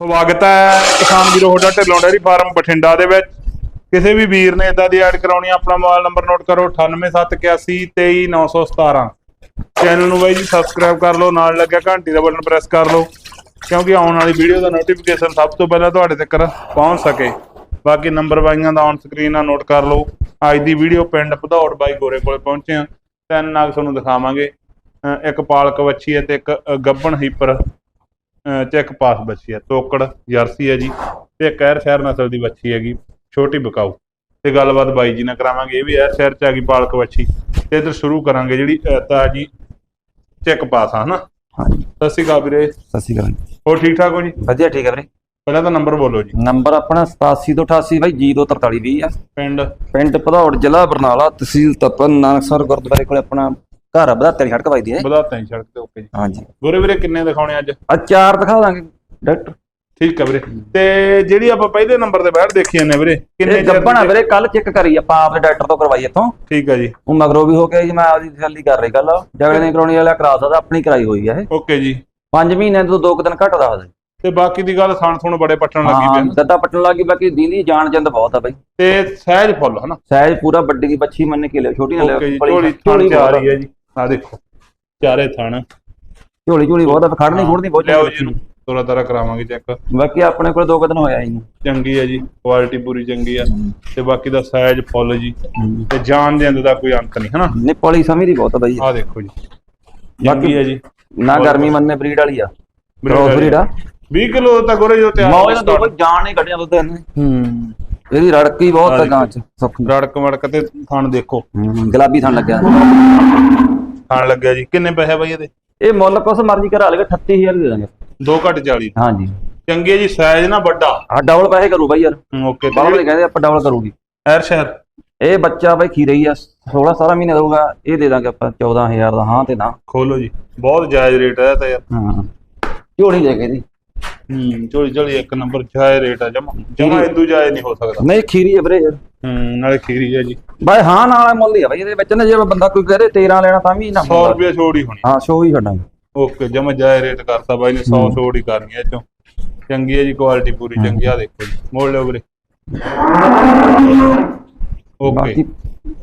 ਸਵਾਗਤ ਹੈ। ਕਿਸਾਨ ਵੀਰੋ ਤੁਹਾਡਾ ਢਿੱਲੋਂ ਡੈਰੀ ਫਾਰਮ ਬਠਿੰਡਾ ਦੇ ਵਿੱਚ। ਕਿਸੇ ਵੀ ਵੀਰ ਨੇ ਇਦਾਂ ਦੀ ਐਡ ਕਰਾਉਣੀ ਆ, ਆਪਣਾ ਮੋਬਾਈਲ ਨੰਬਰ ਨੋਟ ਕਰੋ 9871823917 ਚੈਨਲ ਨੂੰ ਬਾਈ ਜੀ ਸਬਸਕ੍ਰਾਈਬ ਕਰ ਲਓ ਨਾਲ ਲੱਗਿਆ ਘੰਟੀ ਦਾ ਬਟਨ ਪ੍ਰੈਸ ਕਰ ਲਓ ਕਿਉਂਕਿ ਆਉਣ ਵਾਲੀ ਵੀਡੀਓ ਦਾ ਨੋਟੀਫਿਕੇਸ਼ਨ ਸਭ ਤੋਂ ਪਹਿਲਾਂ ਤੁਹਾਡੇ ਤੱਕ ਪਹੁੰਚ ਸਕੇ। ਬਾਕੀ ਨੰਬਰ ਬਾਈਆਂ ਦਾ ਔਨ ਸਕਰੀਨ ਆ ਨੋਟ ਕਰ ਲਓ। ਅੱਜ ਦੀ ਵੀਡੀਓ ਪਿੰਡ ਭਦੌੜ ਬਾਈ ਗੋਰੇ ਕੋਲੇ ਪਹੁੰਚੇ ਆ। ਤਿੰਨ ਨਾਗ ਤੁਹਾਨੂੰ ਦਿਖਾਵਾਂਗੇ। ਅਹ ਇੱਕ ਪਾਲਕ ਵੱਛੀ ਹੈ ਤੇ ਇੱਕ ਅਹ ਗੱਭਣ ਹੀਪਰ। ਚੈੱਕ ਪਾਸ ਬੱਚੀ ਹੈ ਤੋਕੜ ਜਰਸੀ ਹੈ ਜੀ। ਤੇ ਕਹਿਰ ਸ਼ਹਿਰ ਨਸਲ ਦੀ ਬੱਚੀ ਹੈਗੀ ਛੋਟੀ ਬਕਾਊ। ਤੇ ਗੱਲਬਾਤ ਬਾਈ ਜੀ ਨਾਲ ਕਰਾਵਾਂਗੇ ਇਹ ਵੀ ਐਰ ਸ਼ਹਿਰ ਚ ਆ ਗਈ ਪਾਲਕ ਬੱਚੀ। ਤੇ ਇਧਰ ਸ਼ੁਰੂ ਕਰਾਂਗੇ ਜਿਹੜੀ ਤਾਜੀ ਚੈੱਕ ਪਾਸ ਆ ਹਨਾ? ਹਾਂਜੀ। ਸਤਿ ਸ਼੍ਰੀ ਅਕਾਲ ਵੀਰੇ। ਸਤਿ ਸ਼੍ਰੀ ਅਕਾਲ ਹੋਰ ਠੀਕ ਠਾਕ ਹੋ ਜੀ? ਵਧੀਆ ਠੀਕ ਹੈ ਵੀਰੇ। ਪਹਿਲਾਂ ਤਾਂ ਨੰਬਰ ਬੋਲੋ ਜੀ। ਨੰਬਰ ਆਪਣਾ 87 ਤੋਂ 88 ਬਾਈ 024320 ਆ। ਪਿੰਡ? ਪਿੰਡ ਭਦੌੜ ਜ਼ਿਲ੍ਹਾ ਬਰਨਾਲਾ ਤਹਿਸੀਲ ਤਪਨ ਨਾਨਕਸਰ ਗੁਰਦੁਆਰੇ ਕੋਲ ਆਪਣਾ ਘਰ ਆ ਬਧਾਤੇ ਦੀ ਸੜਕ ਵੱਜਦੀ ਹੈ ਵਧਾਤਾ ਹੀ ਸੜਕ ਤੇ ਓਕੇ ਜੀ। ਹਾਂਜੀ। ਗੋਰੇ ਵੀਰੇ ਕਿੰਨੇ ਦਿਖਾਉਣੇ ਅੱਜ? ਆ ਚਾਰ ਦਿਖਾ ਦਾਂਗੇ ਡਾਕਟਰ। ਠੀਕ ਹੈ ਵੀਰੇ। ਤੇ ਜਿਹੜੀ ਆਪਾਂ ਪਹਿਲੇ ਨੰਬਰ ਤੇ ਬੈਠ ਦੇਖੀ ਜਾਂਦੇ ਵੀਰੇ ਕਿੰਨੇ ਇਹ ਚਿਰ ਗੱਬਣ ਆ ਵੀਰੇ ਕੱਲ ਚੈੱਕ ਕਰੀ ਆਪਾਂ ਆਪਦੇ ਡਾਕਟਰ ਤੋਂ ਕਰਵਾਈ ਇੱਥੋਂ। ਠੀਕ ਹੈ ਜੀ। ਉਹ ਮਗਰੋਂ ਵੀ ਹੋ ਗਿਆ ਜੀ ਮੈਂ ਆਪਦੀ ਤਸੱਲੀ ਕਰ ਰਹੀ ਗੱਲ। ਜਗੜੇ ਨੇ ਕਰਾਉਣੀ ਵਾਲਾ ਕਰਾ ਸਕਦਾ ਆਪਣੀ ਕਰਾਈ ਹੋਈ ਆ ਇਹ। ਓਕੇ ਜੀ। 5 ਮਹੀਨਿਆਂ ਤੋਂ ਦੋ ਕੁ ਦਿਨ ਘੱਟ ਦੱਸਦਾ ਤੇ ਬਾਕੀ ਦੀ ਗੱਲ ਥਣ ਥੁਣ ਬੜੇ ਪੱਟਣ ਲੱਗੀ ਹਾਂ ਦੱਦਾ ਪੱਟਣ ਲੱਗੀ ਬਾਕੀ ਦੀਦੀ ਜਾਣ ਜੰਦ ਬਹੁਤ ਆ ਬਾਈ। ਤੇ ਸਹਿਜ ਫੁੱਲ ਹਨਾ? ਸਾਈਜ਼ ਪੂਰਾ ਵੱਡੀ ਦੀ ਬੱਚੀ ਮੰਨ ਕੇ ਲਿਓ ਛੋਟੀ ਨਾ ਓਕੇ ਜੀ ਬੜੀ- ਝੋਲੀ ਝੋਲੀ ਥਣ ਬਹੁਤ ਚਾਰ ਹੀ ਹੈ ਜੀ। ਆ ਦੇਖੋ। ਚਾਰੇ ਥਣ। ਝੋਲੀ ਝੋਲੀ ਬਹੁਤ ਆ ਖੜਨੀ ਖੁੜਨੀ ਬਹੁਤ ਲਿਆਓ ਜੀ ਨੂੰ ਤੋਰਾ ਤਾਰਾ ਕਰਾਵਾਂਗੇ ਚੈੱਕ ਬਾਕੀ ਆਪਣੇ ਕੋਲ ਦੋ ਕੁ ਦਿਨ ਹੋਇਆ ਜੀ। ਚੰਗੀ ਹੈ ਜੀ ਕੁਆਲਿਟੀ ਪੂਰੀ ਚੰਗੀ ਆ। ਤੇ ਬਾਕੀ ਦਾ ਸਾਈਜ਼ ਫੁੱਲ ਜੀ। ਤੇ ਜਾਨ ਦੇ ਅੰਦਰ ਦਾ ਕੋਈ ਅੰਤ ਨਹੀਂ ਹਨਾ? ਨੇ ਪੋਲੀ ਸਮਝਦੀ ਬਹੁਤ ਆ ਬਾਈ। ਆ ਦੇਖੋ ਜੀ। ਚੰਗੀ ਹੈ ਜੀ। ਨਾ ਗਰਮੀ ਮੰਨੇ ਬਰੀਡ ਵਾਲੀ ਆ। ਬਰੀਡ ਆ। 20 ਕਿਲੋ ਤਾਂ ਗੋਰੇ ਜੋ ਤਿਆਰ ਮੌਜ ਦੋ ਜਾਨ ਨਹੀਂ ਕੱਢਿਆ ਦੁੱਧ ਇਹਨੇ। ਹੂੰ ਇਹਦੀ ਰੜਕੀ ਬਹੁਤ ਆ ਆ ਗਾਂ ਚ ਸੁੱਖ ਰੜਕ ਮੜਕ ਤੇ ਥਣ ਦੇਖੋ। ਗੁਲਾਬੀ ਥਣ ਲੱਗਿਆ। ਥਣ ਲੱਗਿਆ ਜੀ। ਕਿੰਨੇ ਪੈਸੇ ਬਾਈ ਇਹਦੇ? ਇਹ ਮੁੱਲ ਕੁਛ ਮਰਜ਼ੀ ਕਰਾ ਲੇਗਾ 38000 ਦੇ ਦਾਂਗੇ। 2 ਘੱਟ 40 ਹਾਂਜੀ। ਚੰਗੀ ਜੀ ਸਾਈਜ਼ ਨਾ ਵੱਡਾ। ਆ ਡਬਲ ਪੈਸੇ ਕਰੂ ਬਾਈ ਯਾਰ। ਓਕੇ। ਬਾਬਾ ਨੇ ਕਹਿੰਦੇ ਆਪਾਂ ਡਬਲ ਕਰੂਗੀ। ਐਰ ਸ਼ਹਿਰ? ਇਹ ਬੱਚਾ ਬਾਈ ਖੀ ਰਹੀ ਆ 16 17 ਮਹੀਨੇ ਦਊਗਾ ਇਹ ਦੇ ਦਾਂਗੇ ਆਪਾਂ 14000 ਦਾ ਹਾਂ ਤੇ ਨਾ। ਖੋਲੋ ਜੀ। ਬਹੁਤ ਜਾਇਜ਼ ਰੇਟ ਹੈ ਤਾਂ ਯਾਰ। ਹਾਂ ਝੋਲੀ ਲੈ ਕੇ ਦੀ ਹੂੰ ਚੋਲੀ ਇੱਕ ਨੰਬਰ ਜਾਇਜ਼ ਰੇਟ ਆ ਜਮਾ। ਜਮਾ ਇਦੂ ਜਾਇਜ਼ ਨਹੀਂ ਹੋ ਸਕਦਾ। ਨਹੀਂ ਖੀਰੀ ਹੈ ਵੀਰੇ। ਯਾਰ ਹੂੰ ਨਾਲੇ ਖੀਰੀ ਹੈ ਜੀ। ਬਾਈ ਹਾਂ ਨਾਲ ਮੁੱਲ ਹੀ ਆ ਬਾਈ ਇਹਦੇ ਵਿੱਚ ਨਾ ਜੇ ਬੰਦਾ ਕੋਈ ਕਹੇ 13 ਲੈਣਾ ਤਾਂ ਵੀ ਨਾ 100 ਰੁਪਏ ਛੋੜ ਹੀ ਹੋਣੀ। ਹਾਂ ਸ਼ੋ ਹੀ ਛੱਡਾਂਗੇ। ਓਕੇ ਜਮਾ ਜਾਇਜ਼ ਰੇਟ ਕਰਤਾ ਬਾਈ ਨੇ 100 ਛੋੜ ਹੀ ਕਰਨੀ ਹੈ ਚੋਂ। ਚੰਗੀ ਹੈ ਜੀ ਕੁਆਲਿਟੀ ਪੂਰੀ ਚੰਗੀ ਆ ਦੇਖੋ ਜੀ। ਮੋੜ ਲਿਓ ਵੀਰੇ। ਓਕੇ।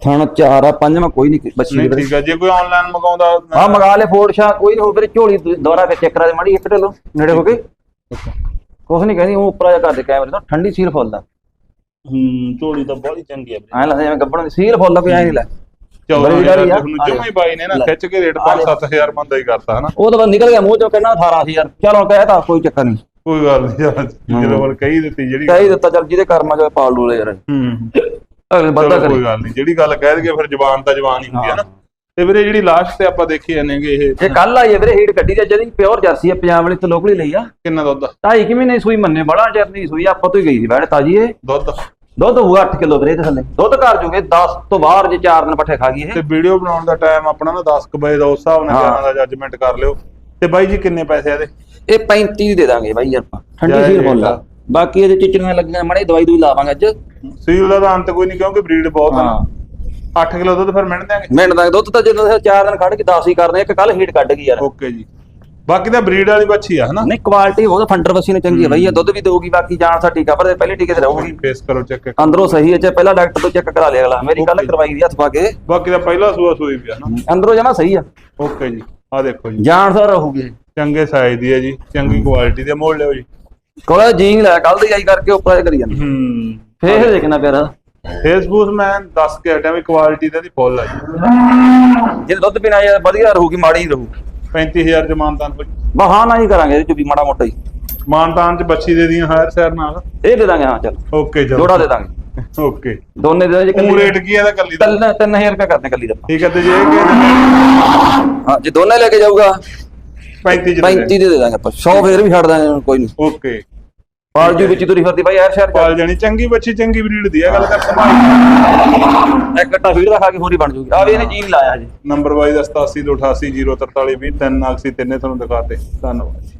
ਥਣ ਚਾਰ ਆ ਪੰਜਵਾਂ ਕੋਈ ਨਹੀਂ ਬੱਚੀ ਨਹੀਂ ਠੀਕ ਹੈ ਜੇ ਕੋਈ ਆਨਲਾਈਨ ਮੰਗਾਉਂਦਾ ਹਾਂ ਮੰਗਾ ਲੈ ਫੋਰਡ ਸ਼ਾ ਕੋਈ ਨਹੀਂ ਹੋ ਵੀਰੇ ਝੋਲੀ ਦੁਬਾਰਾ ਫਿਰ ਚੈੱਕ ਕਰਾ ਦੇ ਮਾੜੀ ਇੱਕ ਢੇਲੋ ਨੇੜੇ ਹੋ ਗਏ ਕੁਛ ਨਹੀਂ ਕਹਿੰਦੀ ਉਹ ਉੱਪਰ ਜਾ ਕਰਦੇ ਕੈਮਰੇ ਤੋਂ ਠੰਡੀ ਸੀਲ ਫੁੱਲ ਦਾ। ਹੂੰ ਝੋਲੀ ਤਾਂ ਬਹੁਤ ਚੰਗੀ ਵੀਰੇ ਐਂ ਲੱਗਦਾ ਜਿਵੇਂ ਗੱਬਣ ਦੀ ਸੀਲ ਫੁੱਲ ਦਾ ਕੋਈ ਐ ਨਹੀਂ ਲੈ। ਚੌਦਾਂ ਬੜੀ ਹਜ਼ਾਰ ਵਾਲੀ ਆ। ਤੁਹਾਨੂੰ ਜਮਾ ਹੀ ਬਾਈ ਨੇ ਨਾ ਲੈ। ਖਿੱਚ ਕੇ ਰੇਟ 5-7000 ਬੰਦਾ ਹੀ ਕਰਤਾ ਹਨਾ। ਉਹ ਤਾਂ ਬਸ ਨਿਕਲ ਗਿਆ ਮੂੰਹ ਚੋਂ ਕਹਿੰਦਾ 18000 ਚਲੋ ਕਹਿਤਾ ਕੋਈ ਚੱਕਰ ਨਹੀਂ ਕੋਈ ਗੱਲ ਨਹੀਂ ਯਾਰ ਜਦੋਂ ਹੁਣ ਕਹੀ ਦਿੱਤੀ ਜਿਹੜੀ ਕਹਿ ਦਿੱਤਾ ਚੱਲ ਜਿਹਦੇ ਕਰਮਾਂ ਚ ਪਾਲ ਲੂ ਲੈ ਯਾਰ। ਹੂੰ। ਅਗਲੇ ਬੰਦਾ ਕੋਈ ਗੱਲ ਨਹੀਂ ਜਿਹੜੀ ਗੱਲ ਕਹਿ ਦਈਏ ਫਿਰ ਜ਼ਬਾਨ ਤਾਂ ਜ਼ਬਾਨ ਹੀ ਹੁੰਦੀ ਹੈ। ਨਾ। ਤੇ ਵੀਰੇ ਜਿਹੜੀ ਲਾਸਟ ਤੇ ਆਪਾਂ ਦੇਖੀ ਜਾਂਦੇਗੇ ਇਹ। ਇਹ ਕੱਲ ਆਈ ਹੈ ਵੀਰੇ ਹੀਟ ਕੱਢੀ ਤੇ ਜਦੀ ਪਿਓਰ ਜਰਸੀ ਆ ਪੰਜਾਬ ਵਾਲੀ ਤੋਂ ਲੋਕਲੀ ਲਈ ਆ। ਕਿੰਨਾ ਦੁੱਧ? ਆ? ਢਾਈ ਕਿ ਮਹੀਨੇ ਸੂਈ ਮੰਨੇ ਬੜਾ ਚਿਰ ਦੀ ਸੂਈ ਆਪਾਂ ਤੋਂ ਹੀ ਗਈ ਸੀ ਬੈਠ ਤਾਜੀ ਇਹ। ਦੁੱਧ? ਦੁੱਧ ਹੋਊਗਾ 8 ਕਿਲੋ ਵੀਰੇ ਇਹਦੇ ਥੱਲੇ। ਦੁੱਧ ਘਰ ਜੂਗੇ 10 ਤੋਂ ਬਾਹਰ ਜੇ 4 ਦਿਨ ਪੱਠੇ ਖਾ ਗਈ ਇਹ। ਤੇ ਵੀਡੀਓ ਬਣਾਉਣ ਦਾ ਟਾਈਮ ਆਪਣਾ ਨਾ 10 ਕੁ ਵਜੇ ਦਾ ਉਸ ਹਿਸਾਬ ਨਾਲ ਹਾਂ। ਜਾਣਾ ਦਾ ਜੱਜਮੈਂਟ ਕਰ ਲਿਓ। ਤੇ ਬਾਈ ਜੀ ਕਿੰਨੇ ਪੈਸੇ ਆ ਇਹਦੇ? ਇਹ 35 ਦੀ ਦੇ ਦਾਂਗੇ ਬਾਈ ਆਪਾਂ। ਠੰਡੀ ਜੈ ਜੈ ਫੁੱਲ ਆ ਜੈ। ਬਾਕੀ ਇਹਦੇ ਚਿਚੜੀਆਂ ਲੱਗੀਆਂ ਮੜੇ ਦਵਾਈ ਦੂਈ ਲਾਵਾਂਗੇ ਅੱਜ। ਸੀਲ ਦਾ ਤਾਂ ਅੰਤ ਕੋਈ ਨਹੀਂ ਕਿਉਂਕਿ ਬਰੀਡ ਬਹੁਤ ਆ ਹਾਂ। 8 ਕਿਲੋ ਦੁੱਧ ਫਿਰ ਮਿਣ ਦਿਆਂਗੇ। ਮਿੰਟ ਦਾ ਦੁੱਧ ਤਾਂ ਜਦੋਂ 4 ਦਿਨ ਖੜ ਕੇ 10 ਹੀ ਕਰਨੇ ਇੱਕ ਕੱਲ ਹੀਟ ਕੱਢ ਗਈ ਯਾਰ। ਓਕੇ ਜੀ। ਬਾਕੀ ਤਾਂ ਬਰੀਡ ਵਾਲੀ ਬੱਚੀ ਆ ਹਨਾ? ਨਹੀਂ ਕੁਆਲਿਟੀ ਬਹੁਤ ਫੰਡਰ ਵਸੀ ਨੇ ਚੰਗੀ ਹੈ ਬਾਈ ਇਹ ਦੁੱਧ ਵੀ ਦੇਊਗੀ ਬਾਕੀ ਜਾਣ ਸਾ ਟੀਕਾ ਪਰ ਪਹਿਲੇ ਟੀਕੇ ਤੇ ਰਹੂਗੀ। ਫੇਸ ਕਰੋ ਚੈੱਕ ਅੰਦਰੋਂ ਸਹੀ ਹੈ ਚਾਹੇ ਪਹਿਲਾਂ ਡਾਕਟਰ ਤੋਂ ਚੈੱਕ ਕਰਾ ਲਿਆ ਅਗਲਾ ਮੇਰੀ ਕੱਲ ਕਰਵਾਈ ਦੀ ਹੱਥ ਪਾ ਕੇ। ਬਾਕੀ ਦਾ ਪਹਿਲਾ ਸੂਆ ਸੂਈ ਪਿਆ ਨਾ ਅੰਦਰੋਂ ਜਮਾ ਸਹੀ ਆ। ਓਕੇ ਜੀ ਆ ਦੇਖੋ ਜੀ। ਜਾਣ ਸਾ ਰਹੂਗੀ। ਚੰਗੇ ਸਾਈਜ਼ ਦੀ ਹੈ ਜੀ ਚੰਗੀ ਕੁਆਲਿਟੀ ਦੇ ਮੋੜ ਲਿਓ ਜੀ। ਕੋਲੇ ਜੀਨ ਲੈ ਕੱਲ ਦੀ ਆਈ ਕਰਕੇ ਉੱਪਰ ਕਰੀ ਜਾਂਦੀ। ਹੂੰ। ਫੇਰ ਦੇਖਣਾ ਪਿਆਰਾ ਫੇਸਬੁੱਕ ਮੈਂ ਦੱਸ ਕੇ ਹਟਿਆ ਵੀ ਕੁਆਲਿਟੀ ਦਾ ਦੀ ਫੁੱਲ ਆ ਜੀ। ਜੇ ਦੁੱਧ ਪੀਣਾ ਯਾਰ ਵਧੀਆ ਰਹੂਗੀ ਮਾੜੀ ਹੀ ਰਹੂ 35000 ਚ ਮਾਨਤਾਨ ਕੋਈ ਬਹਾਨਾ ਹੀ ਕਰਾਂਗੇ ਇਹਦੇ ਚ ਵੀ ਮਾੜਾ ਮੋਟਾ ਹੀ। ਮਾਨਤਾਨ ਚ ਬੱਚੀ ਦੇ ਦੀਆਂ ਹਾਇਰ ਸ਼ਹਿਰ ਨਾਲ। ਇਹ ਦੇ ਦਾਂਗੇ ਹਾਂ ਚੱਲ। ਓਕੇ ਜੀ ਜੋੜਾ ਦੇ ਦਾਂਗੇ। ਓਕੇ। ਦੋਨੇ ਦੇ ਦਾਂਗੇ ਉਹ ਰੇਟ ਕੀ ਹੈ ਇਹਦਾ ਕੱਲੀ ਦਾ? ਤਿੰਨ 3000 ਰੁਪਏ ਕਰਦੇ ਕੱਲੀ ਦਾ। ਠੀਕ ਹੈ ਤੇ ਜੇ ਇਹ ਕਿ ਹਾਂ ਜੇ ਦੋਨੇ ਲੈ ਕੇ ਜਾਊਗਾ 35 ਚ 35 ਦੇ। ਦੇ ਦਾਂਗੇ ਆਪਾਂ। 100 ਫੇਰ ਵੀ ਛੱਡ ਦਾਂਗੇ ਕੋਈ ਨਹੀਂ। ਓਕੇ। ਪਾਲਜੂ ਵਿੱਚ ਤੁਰੀ ਫਿਰਦੀ ਬਾਈ ਯਾਰ ਸ਼ਹਿਰ ਚ। ਪਾਲ ਜਾਣੀ ਚੰਗੀ ਬੱਚੀ ਚੰਗੀ ਬਰੀਡ ਦੀ ਹੈ ਗੱਲ ਕਰ ਸੰਭਾਲ। ਇੱਕ ਘੱਟਾ ਫੀਡ ਦਾ ਖਾ ਕੇ ਹੋਰੀ ਬਣ ਜੂਗੀ। ਆ ਵੀ ਇਹਨੇ ਜੀਨ ਲਾਇਆ ਹਜੇ। ਨੰਬਰ ਵਾਈਜ਼ 87 ਤੋਂ 88 043 20 ਤਿੰਨ ਨਾਕਸੀ ਤਿੰਨੇ ਤੁਹਾਨੂੰ ਦਿਖਾਤੇ। ਧੰਨਵਾਦ